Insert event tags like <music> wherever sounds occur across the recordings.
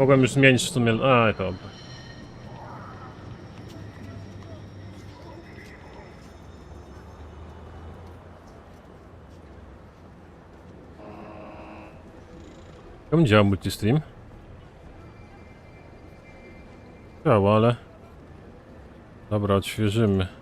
Mogłem już zmienić w sumie... A, dobra. Jak działa multistream? Działa, ale... Dobra, odświeżymy.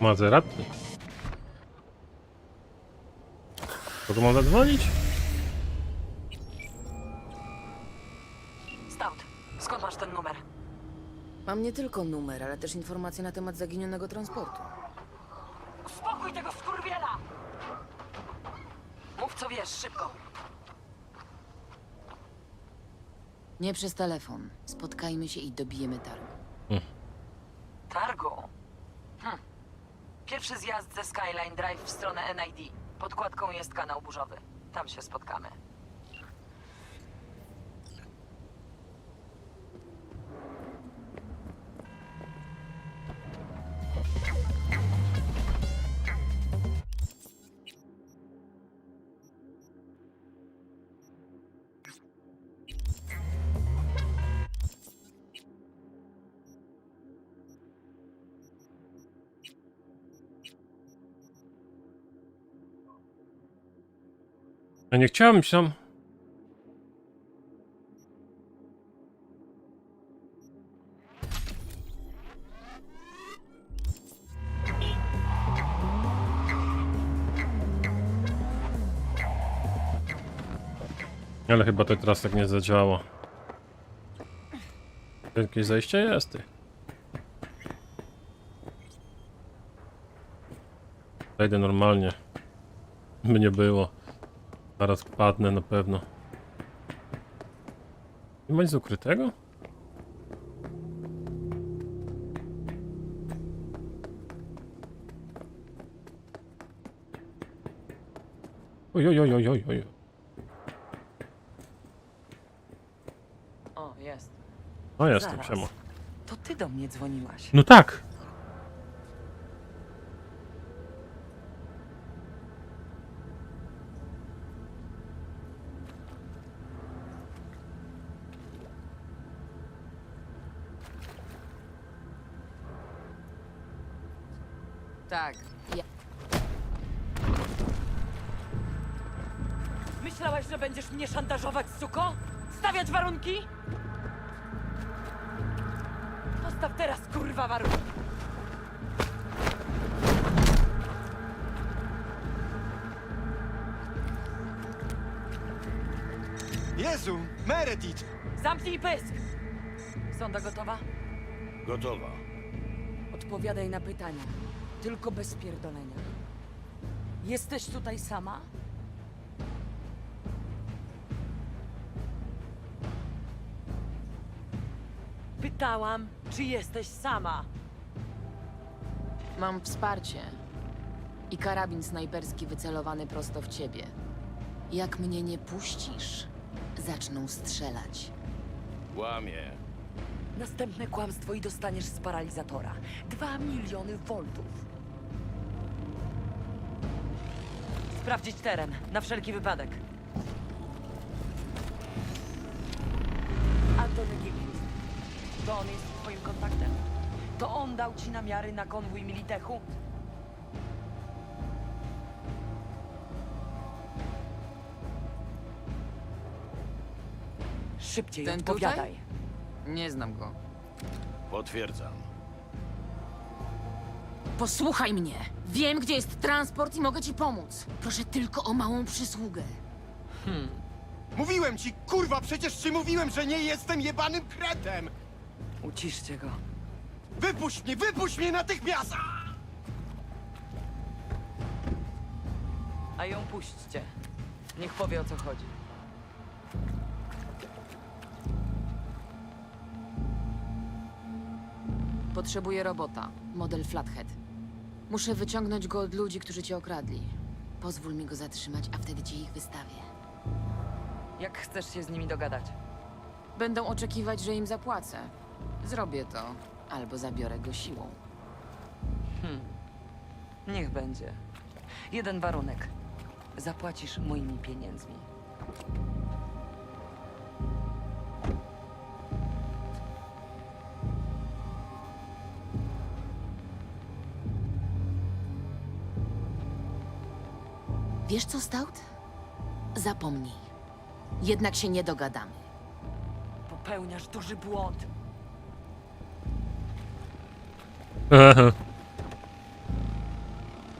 Mazeratki. Kogo mam zadzwonić? Stout, skąd masz ten numer? Mam nie tylko numer, ale też informacje na temat zaginionego transportu. Uspokój tego skurwiela! Mów co wiesz, szybko. Nie przez telefon. Spotkajmy się i dobijemy targu. Targu. Hm. Pierwszy zjazd ze Skyline Drive w stronę NID. Podkładką jest kanał burzowy. Tam się spotkamy. Ja nie chciałem się. Ale chyba to teraz tak nie zadziała. Jakieś zejście jest, ty. Normalnie. By nie było. Zaraz padnę na pewno. Nie ma nic ukrytego? Oj, oj, oj, oj, oj, oj. O, jest. O, jestem, Zaraz. siema. To ty do mnie dzwoniłaś. No! Tak. Zamknij pysk! Sonda gotowa? Gotowa. Odpowiadaj na pytania. Tylko bez pierdolenia. Jesteś tutaj sama? Pytałam, czy jesteś sama? Mam wsparcie. I karabin snajperski wycelowany prosto w ciebie. Jak mnie nie puścisz, zaczną strzelać. Łamie. Następne kłamstwo i dostaniesz z paralizatora. Dwa miliony voltów. Sprawdzić teren, na wszelki wypadek. Antony Gilchrist. To on jest twoim kontaktem? To on dał ci namiary na konwój Militechu? Szybciej Ten odpowiadaj. Nie znam go. Potwierdzam. Posłuchaj mnie. Wiem, gdzie jest transport i mogę ci pomóc. Proszę tylko o małą przysługę. Mówiłem ci, kurwa, przecież ci mówiłem, że nie jestem jebanym kretem! Uciszcie go. Wypuść mnie, wypuść mnie natychmiast! A ją puśćcie. Niech powie o co chodzi. Potrzebuję robota. Model Flathead. Muszę wyciągnąć go od ludzi, którzy cię okradli. Pozwól mi go zatrzymać, a wtedy ci ich wystawię. Jak chcesz się z nimi dogadać? Będą oczekiwać, że im zapłacę. Zrobię to, albo zabiorę go siłą. Niech będzie. Jeden warunek. Zapłacisz moimi pieniędzmi. Wiesz co, Stout? Zapomnij. Jednak się nie dogadamy. Popełniasz duży błąd. <laughs>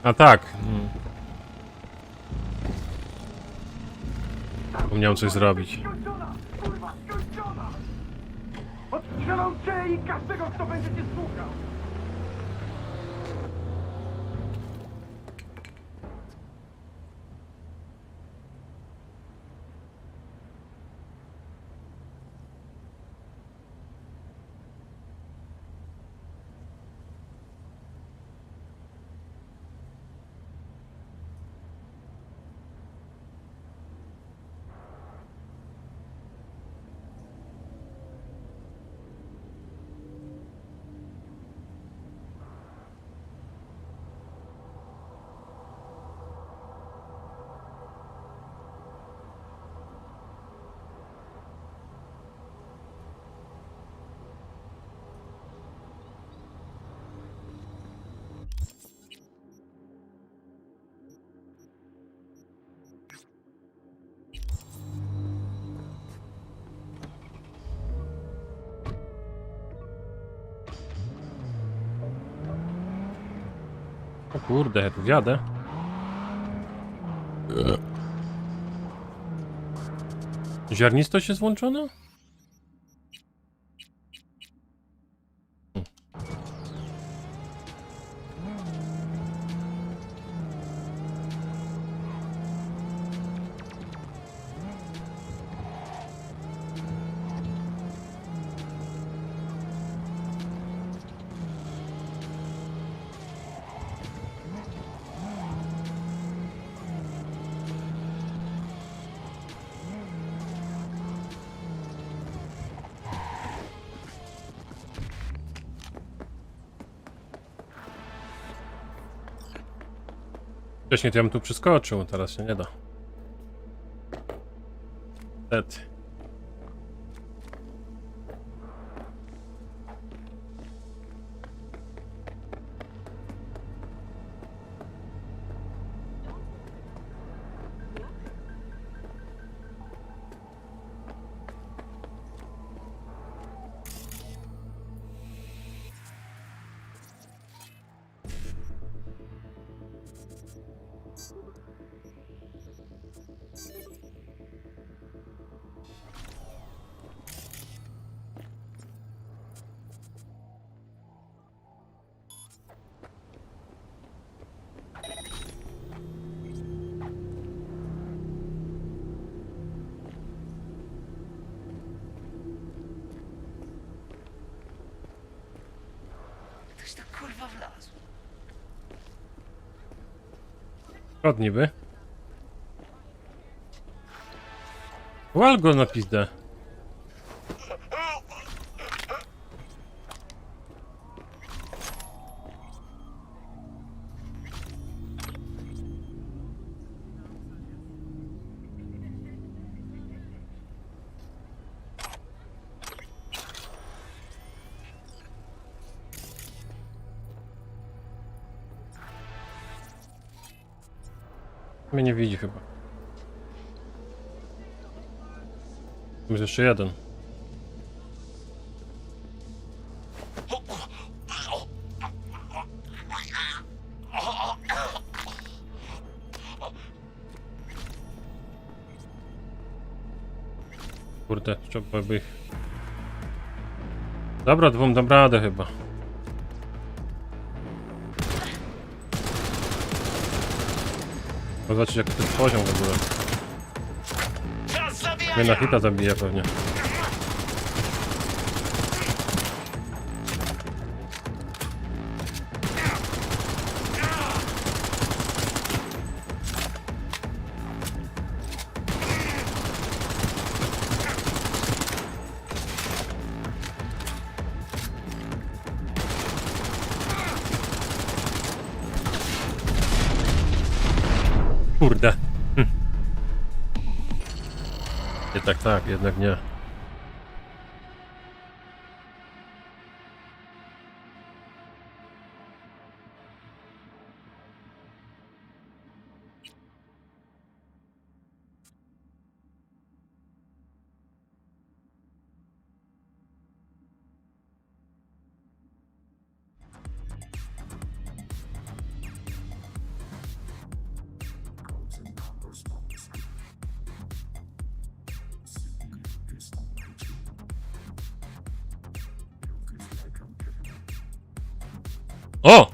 A tak. Mm. Zapomniałem coś zrobić. Skończona! Kurwa, skończona! Odstrzelam cię i każdego, kto będzie cię słuchał! Kurde, ja tu wjadę. Ziarnistość jest włączona? Wcześniej to ja bym tu przeskoczył, teraz się nie da. Niestety. Od niby. Wal na pizdę. Mnie nie widzi chyba. Jest jeszcze jeden. Kurde, trzeba by ich... Dobra, dwóm dam radę chyba. Zobaczcie jak to jest poziom w ogóle. Mnie na hita zabije pewnie. Kurde. Hm. Jednak tak, jednak nie. O!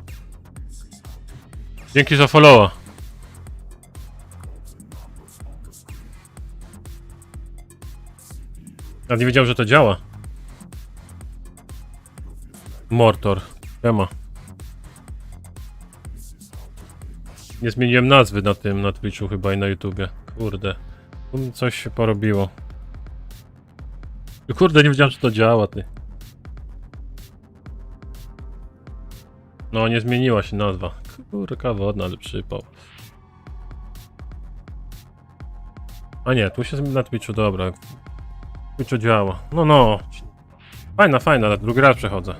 Dzięki za followa. Ja nie wiedział, że to działa. Mortor. Tema. Nie zmieniłem nazwy na tym, na Twitchu chyba i na YouTubie. Kurde. Coś się porobiło. Kurde, nie wiedziałem, że to działa, ty. No, nie zmieniła się nazwa. Kurka wodna, ale przypał. A nie, tu się na Twitchu, dobra. Twitchu działa. No, no. Fajna, fajna, ale drugi raz przechodzę.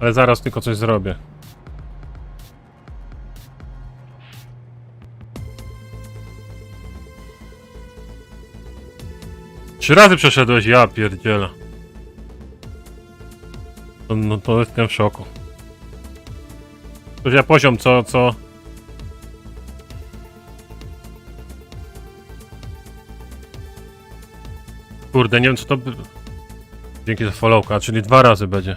Ale zaraz tylko coś zrobię. Trzy razy przeszedłeś, ja pierdzielę. No, no to jestem w szoku. To ja poziom, co, co... Kurde, nie wiem co to. Dzięki za followka, czyli dwa razy będzie.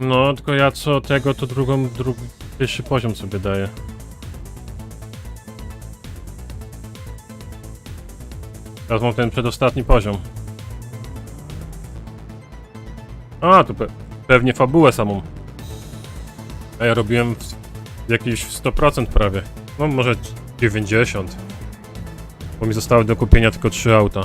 No, tylko ja co tego, to drugą, drugi, wyższy poziom sobie daję. Teraz ten przedostatni poziom. A, tu pe pewnie fabułę samą. A ja robiłem jakieś 100% prawie. No może 90. Bo mi zostały do kupienia tylko 3 auta.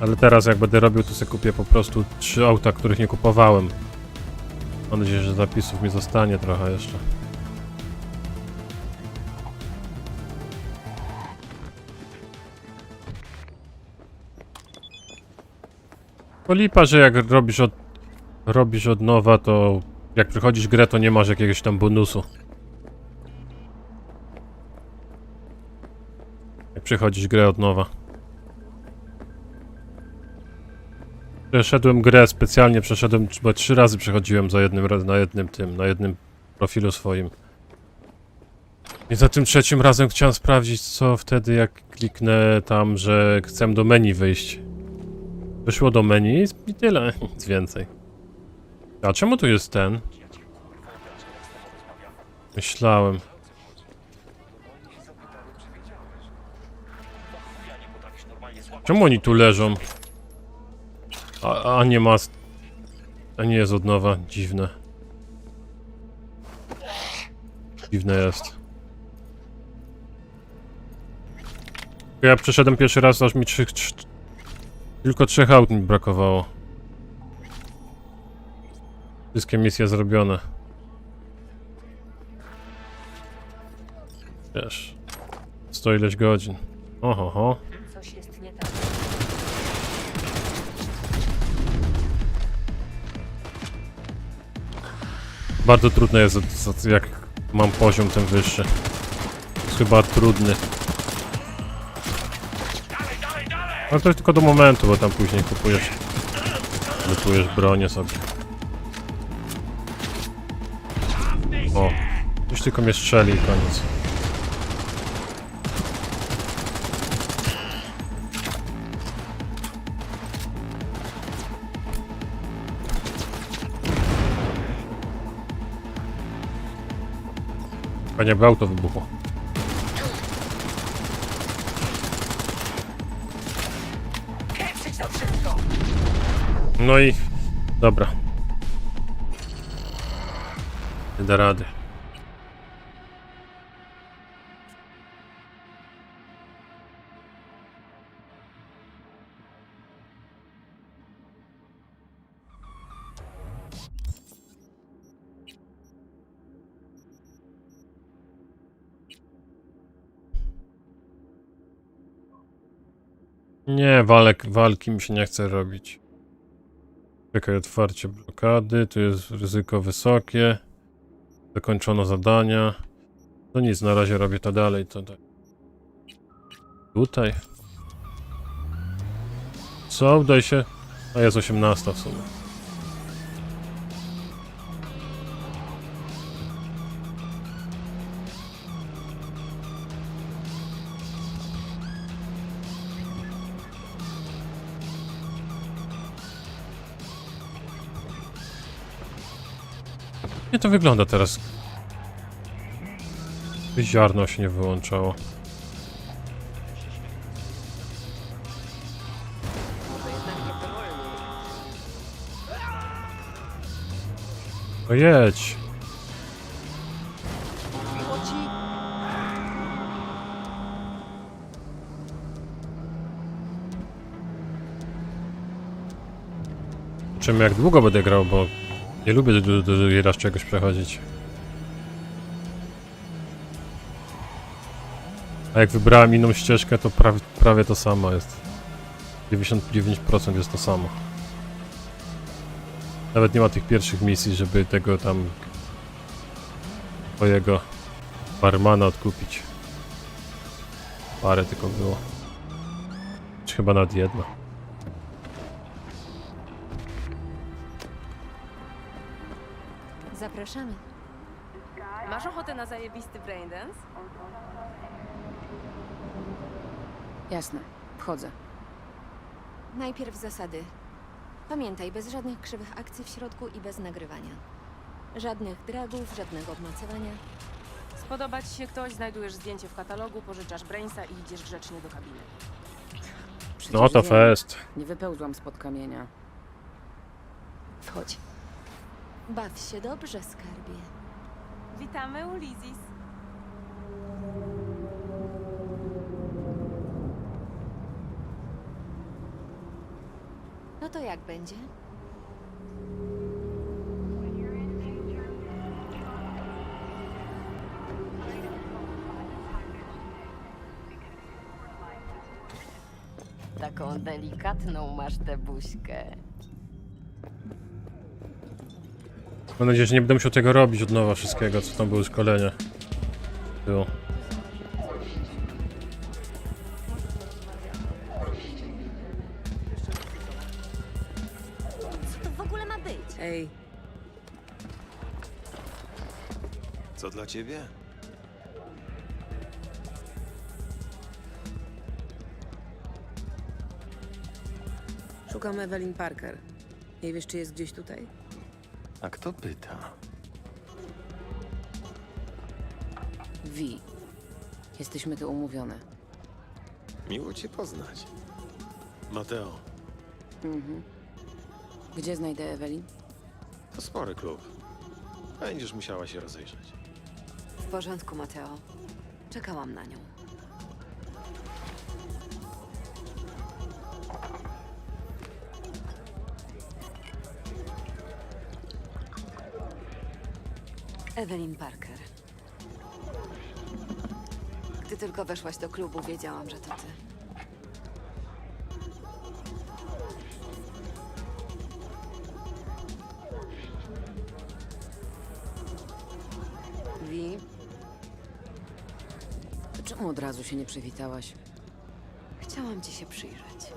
Ale teraz jak będę robił, to sobie kupię po prostu 3 auta, których nie kupowałem. Mam nadzieję, że zapisów mi zostanie trochę jeszcze. To lipa, że jak robisz od, robisz od nowa, to jak przychodzisz grę, to nie masz jakiegoś tam bonusu. Jak przychodzisz grę od nowa. Przeszedłem grę specjalnie, przeszedłem, chyba trzy razy przechodziłem za jednym, na jednym tym, na jednym profilu swoim. I za tym trzecim razem chciałem sprawdzić, co wtedy, jak kliknę tam, że chcę do menu wyjść. Wyszło do menu i tyle, nic więcej. A czemu tu jest ten? Myślałem. Czemu oni tu leżą? A, a nie ma... A nie jest od nowa, dziwne. Dziwne jest. Ja przeszedłem pierwszy raz, aż mi trzech, trz- tylko trzech aut mi brakowało. Wszystkie misje zrobione. Wiesz. Sto ileś godzin. Oho, ho. Coś jest nie tak. Bardzo trudne jest, jak mam poziom ten wyższy. Jest chyba trudny. Ale to jest tylko do momentu, bo tam później kupujesz... Kupujesz bronię sobie. O. Już tylko mnie strzeli i koniec. Panie, auto wybuchło. No i... Dobra. Nie da rady. Nie, walek, walki mi się nie chce robić. Czekaj, otwarcie blokady, tu jest ryzyko wysokie. Zakończono zadania. No nic, na razie robię to dalej, to tak. Tutaj. Co? Udaj się. A jest 18 w sumie. Nie to wygląda teraz. Ziarno się nie wyłączało. No jedź. Czym jak długo będę grał, bo nie lubię do, do raz czegoś przechodzić. A jak wybrałem inną ścieżkę, to prawie, prawie to samo jest. 99% jest to samo. Nawet nie ma tych pierwszych misji, żeby tego tam twojego barmana odkupić. Parę tylko było. Czy chyba nad jedno. Zapraszamy. Masz ochotę na zajebisty braindance? Jasne, wchodzę. Najpierw zasady. Pamiętaj, bez żadnych krzywych akcji w środku i bez nagrywania. Żadnych dragów, żadnego obmacywania. Spodoba ci się ktoś, znajdujesz zdjęcie w katalogu, pożyczasz brainsa i idziesz grzecznie do kabiny. Przecież No to wiem, fest. Nie wypełzłam spod kamienia. Wchodź. Baw się dobrze, skarbie. Witamy u Lizis. No to jak będzie? Taką delikatną masz tę buźkę. Mam nadzieję, że nie będę musiał tego robić od nowa wszystkiego, co tam były szkolenia. Było. Co to w ogóle ma być? Ej, Co dla ciebie? szukam Evelyn Parker. Nie wiesz, czy jest gdzieś tutaj? A kto pyta? Wi. Jesteśmy tu umówione. Miło cię poznać. Mateo, Mhm. Gdzie znajdę Evelyn? to spory klub. Będziesz musiała się rozejrzeć. W porządku, Mateo. Czekałam na nią. Evelyn Parker. Gdy tylko weszłaś do klubu, wiedziałam, że to ty. Wi, czemu od razu się nie przywitałaś? chciałam ci się przyjrzeć.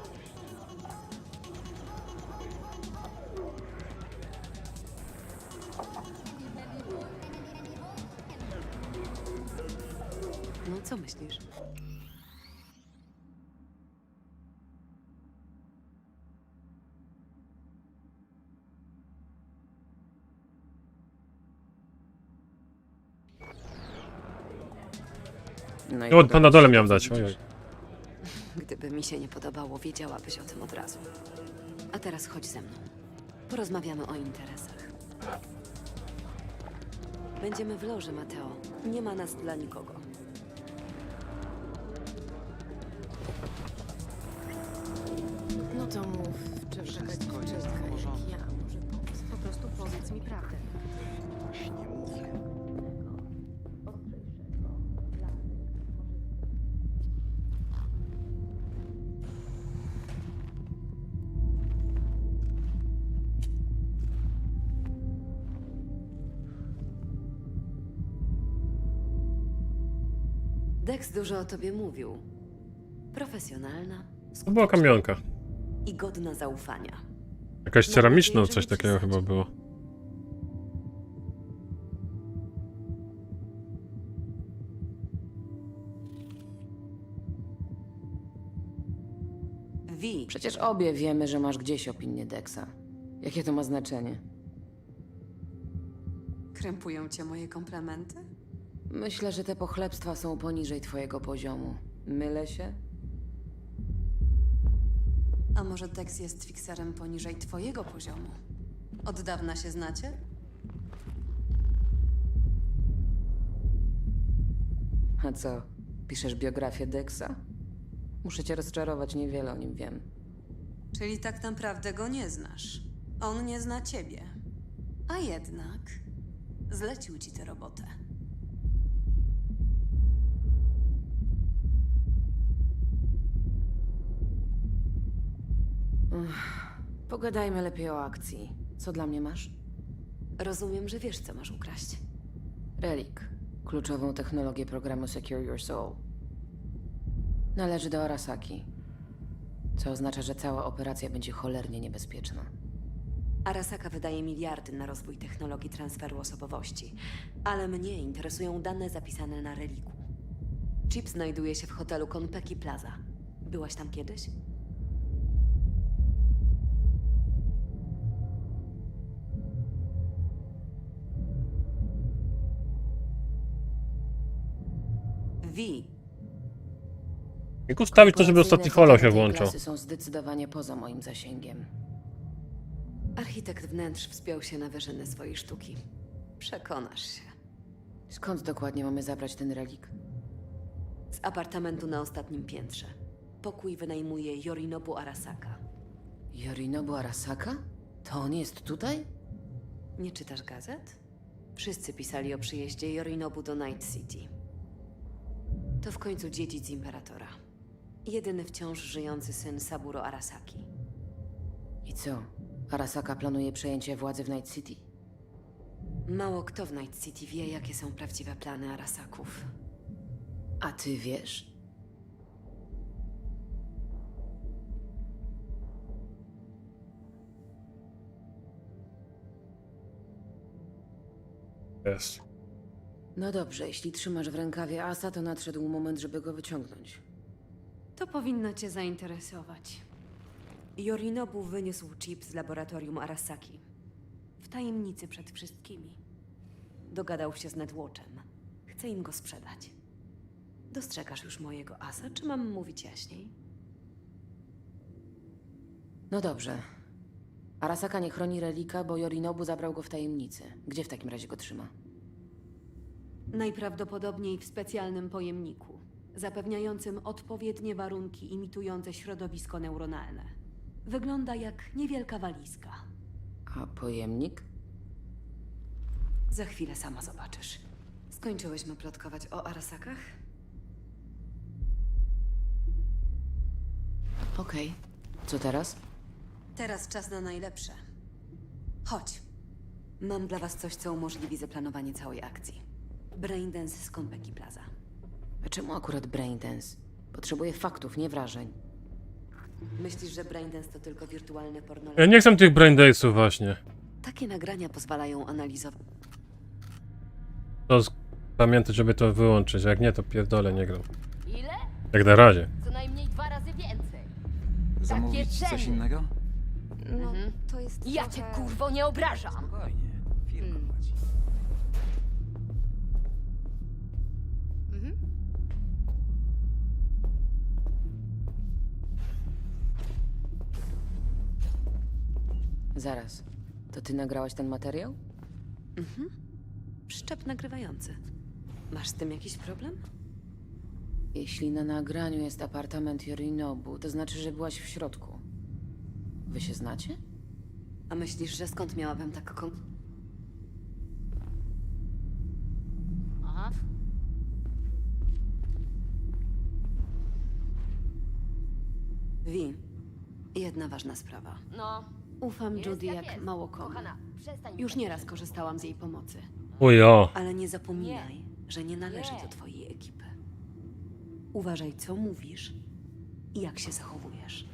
No O, to na dole miałem dać. Ojoj. Gdyby mi się nie podobało, wiedziałabyś o tym od razu. A teraz chodź ze mną. Porozmawiamy o interesach. Będziemy w loży, Mateo. Nie ma nas dla nikogo. Dużo o tobie mówił. Profesjonalna To była kamionka. i godna zaufania. Jakaś ceramiczna, coś takiego chyba było. Wi, Przecież obie wiemy, że masz gdzieś opinię Dexa. Jakie to ma znaczenie? krępują cię moje komplementy? Myślę, że te pochlebstwa są poniżej twojego poziomu. Mylę się? A może Dex jest fikserem poniżej twojego poziomu? Od dawna się znacie? A co? Piszesz biografię Dexa? Muszę cię rozczarować, niewiele o nim wiem. Czyli tak naprawdę go nie znasz. On nie zna ciebie. A jednak zlecił ci tę robotę. Pogadajmy lepiej o akcji. Co dla mnie masz? Rozumiem, że wiesz, co masz ukraść. Relik. Kluczową technologię programu Secure Your Soul. Należy do Arasaki. Co oznacza, że cała operacja będzie cholernie niebezpieczna. Arasaka wydaje miliardy na rozwój technologii transferu osobowości, ale mnie interesują dane zapisane na reliku. Chip znajduje się w hotelu Konpeki Plaza. Byłaś tam kiedyś? Jak ustawić to, żeby ostatni holo się klasy są zdecydowanie poza moim zasięgiem. architekt wnętrz wspiął się na wyżyny swojej sztuki. Przekonasz się. Skąd dokładnie mamy zabrać ten relik? Z apartamentu na ostatnim piętrze. Pokój wynajmuje Yorinobu Arasaka. Yorinobu Arasaka? To on jest tutaj? Nie czytasz gazet? Wszyscy pisali o przyjeździe Yorinobu do Night City. To w końcu dziedzic imperatora. Jedyny wciąż żyjący syn Saburo Arasaki. I co? Arasaka planuje przejęcie władzy w Night City. Mało kto w Night City wie, jakie są prawdziwe plany Arasaków. A ty wiesz? Jest. No dobrze, jeśli trzymasz w rękawie asa, to nadszedł moment, żeby go wyciągnąć. To powinno cię zainteresować. Yorinobu wyniósł chip z laboratorium Arasaki. W tajemnicy przed wszystkimi. Dogadał się z Netwatchem. Chce im go sprzedać. Dostrzegasz już mojego asa, czy mam mówić jaśniej? No dobrze. Arasaka nie chroni relika, bo Yorinobu zabrał go w tajemnicy. Gdzie w takim razie go trzyma? Najprawdopodobniej w specjalnym pojemniku, zapewniającym odpowiednie warunki imitujące środowisko neuronalne. Wygląda jak niewielka walizka. A pojemnik? Za chwilę sama zobaczysz. Skończyłyśmy plotkować o Arasakach? Okej. Co teraz? Teraz czas na najlepsze. Chodź. Mam dla was coś, co umożliwi zaplanowanie całej akcji. Braindance z Konpeki Plaza. A czemu akurat Braindance? Potrzebuję faktów, nie wrażeń. Myślisz, że Braindance to tylko wirtualne porno? Ja nie chcę tych brain daysów właśnie. Takie nagrania pozwalają analizować. To z... pamiętać, żeby to wyłączyć. Jak nie, to pierdolę, nie gram. Ile? Jak na razie. Co najmniej dwa razy więcej. Zamówić coś innego? No, to jest Ja cię kurwo nie obrażam. Spokojnie, Zaraz. To ty nagrałaś ten materiał? Mhm. Szczep nagrywający. Masz z tym jakiś problem? Jeśli na nagraniu jest apartament Yorinobu, to znaczy, że byłaś w środku. Wy się znacie? A myślisz, że skąd miałabym tak kon... Aha. Wi, jedna ważna sprawa. No. Ufam jest Judy jak mało komu. Już nieraz korzystałam z jej pomocy. Ujo. Ale nie zapominaj, że nie należy Nie. do twojej ekipy. Uważaj, co mówisz i jak się zachowujesz.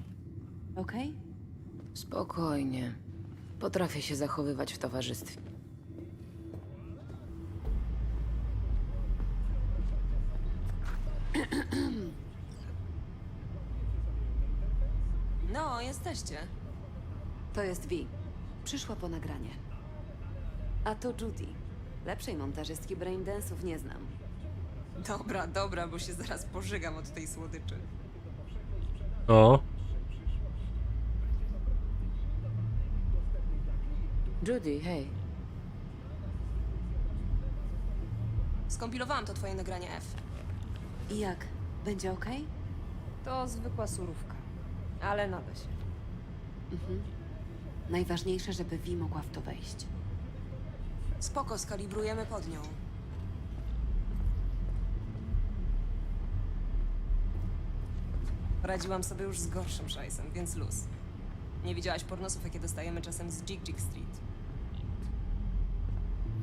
Okej? Spokojnie. Potrafię się zachowywać w towarzystwie. <clears throat> No, jesteście. To jest Vi. Przyszła po nagranie. A to Judy. Lepszej montażystki braindance'ów nie znam. Dobra, dobra, bo się zaraz pożygam od tej słodyczy. O. Judy, hej. Skompilowałam to twoje nagranie F. I jak? Będzie okej? To zwykła surówka. Ale nada się. Mhm. Najważniejsze, żeby Vi mogła w to wejść. Spoko, skalibrujemy pod nią. Radziłam sobie już z gorszym szajsem, więc luz. Nie widziałaś pornosów, jakie dostajemy czasem z Jig Jig Street.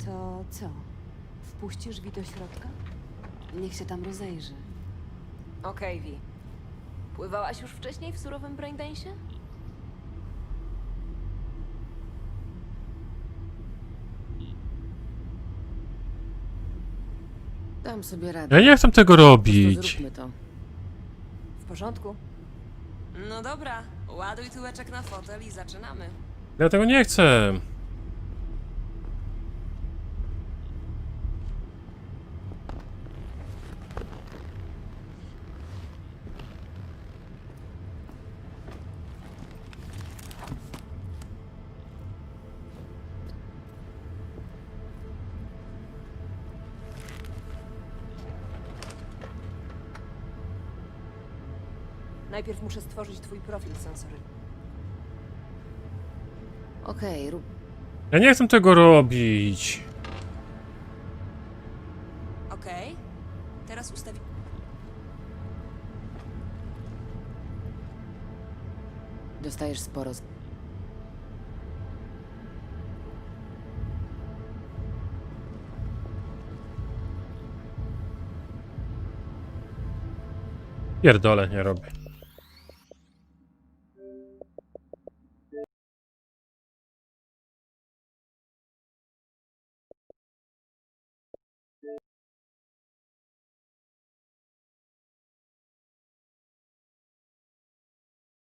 To co? Wpuścisz Vi do środka? Niech się tam rozejrzy. Okej, Vi. Pływałaś już wcześniej w surowym braindance'ie? Dam sobie radę. Ja nie chcę tego Po prostu robić. Zróbmy to. W porządku. No dobra, ładuj tyłeczek na fotel i zaczynamy. Ja tego nie chcę. Najpierw muszę stworzyć twój profil sensory. Okej, rób. Ja nie chcę tego robić. Okej. Teraz ustawi... Dostajesz sporo. z- Pierdolę, nie robię.